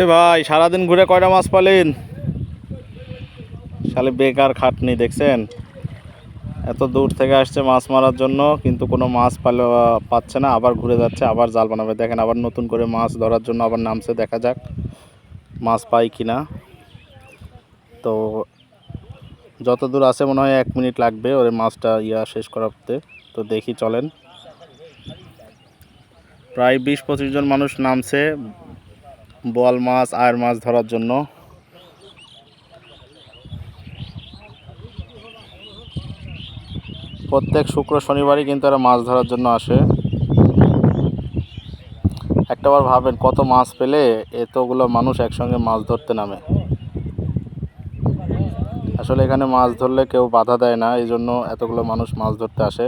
এ ভাই, সারাদিন ঘুরে কয়টা মাছ পালেন? শালে বেকার খাটনি, দেখছেন? এত দূর থেকে আসছে মাছ মারার জন্য, কিন্তু কোনো মাছ পালে পাচ্ছে না, আবার ঘুরে যাচ্ছে, আবার জাল বানাবে। দেখেন, আবার নতুন করে মাছ ধরার জন্য আবার নামছে, দেখা যাক মাছ পাই কি না তো যত দূর আছে মনে হয় এক মিনিট লাগবে ওরে মাছটা ইয়া শেষ করাতে। তো দেখি চলেন। প্রায় বিশ পঁচিশ জন মানুষ নামছে বোয়াল মাছ, আয়ের মাছ ধরার জন্য। প্রত্যেক শুক্র শনিবারই কিন্তু এরা মাছ ধরার জন্য আসে। একটাবার ভাবেন, কত মাছ পেলে এতগুলো মানুষ একসঙ্গে মাছ ধরতে নামে। আসলে এখানে মাছ ধরলে কেউ বাধা দেয় না, এই জন্য এতগুলো মানুষ মাছ ধরতে আসে।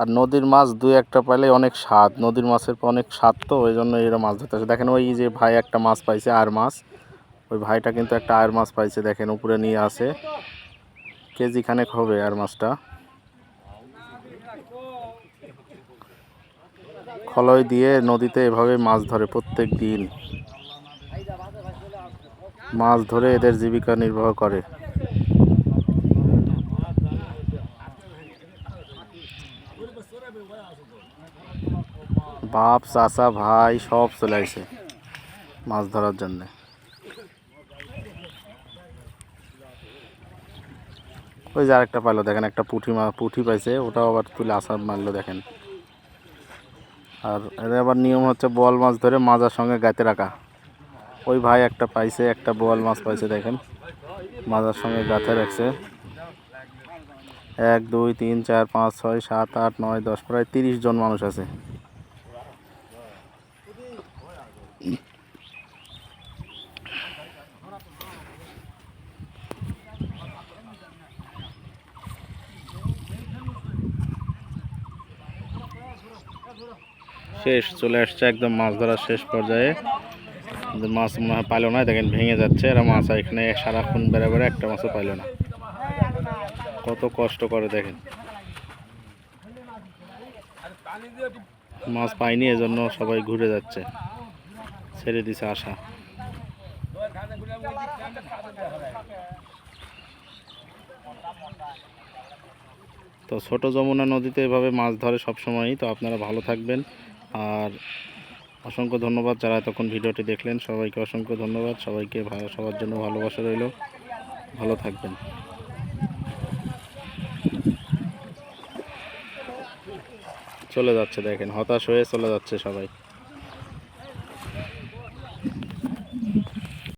আর নদীর মাছ দুই একটা পাইলে অনেক স্বাদ। নদীর মাছের অনেক স্বাদ তো ওই জন্য এরা মাছ ধরতে আসে। দেখেন ওই যে ভাই একটা মাছ পাইছে, আর মাছ। ওই ভাইটা কিন্তু একটা আয়ের মাছ পাইছে, দেখেন উপরে নিয়ে আসে। কেজি খানেক হবে আর মাছটা। খলই দিয়ে নদীতে এভাবে মাছ ধরে প্রত্যেক দিন। মাছ ধরে এদের জীবিকা নির্বাহ করে। বাপ, চাচা, ভাই সব চলে আসে মাছ ধরার জন্যে। ওই যে আরেকটা পাইলো, দেখেন একটা পুঁটি পুঁটি পাইছে, ওটাও আবার তুলে আসার মারলো, দেখেন। আর এদের আবার নিয়ম হচ্ছে বোয়াল মাছ ধরে মাজার সঙ্গে গাইতে রাখা। ওই ভাই একটা পাইছে, একটা বোয়াল মাছ পাইছে, দেখেন। মাজার সঙ্গে গাঁথে রাখছে। এক, দুই, তিন, চার, পাঁচ, ছয়, সাত, আট, নয়, দশ, প্রায় তিরিশ জন মানুষ আছে। শেষ, চলে আসছে একদম মাছ ধরার শেষ পর্যায়ে। মাছ মনে হয় পাইলো না, দেখেন ভেঙে যাচ্ছে। এরা মাছ এখানে সারাক্ষণ বেড়ে বেড়ে একটা মাছও পাইলো না। কত কষ্ট করে দেখেন। মাছ পাইনি, এজন্য সবাই ঘুরে যাচ্ছে। ছেড়ে দিছে আশা। তো ছোট যমুনা নদীতে এভাবে মাছ ধরে সব সময়ই তো আপনারা ভালো থাকবেন। আর অসংখ্য ধন্যবাদ যারা এতক্ষণ ভিডিওটি দেখলেন। সবাইকে অসংখ্য ধন্যবাদ। সবাইকে সবার জন্য ভালোবাসা রইল। ভালো থাকবেন। চলে যাচ্ছে দেখেন হতাশ হয়ে চলে যাচ্ছে সবাই।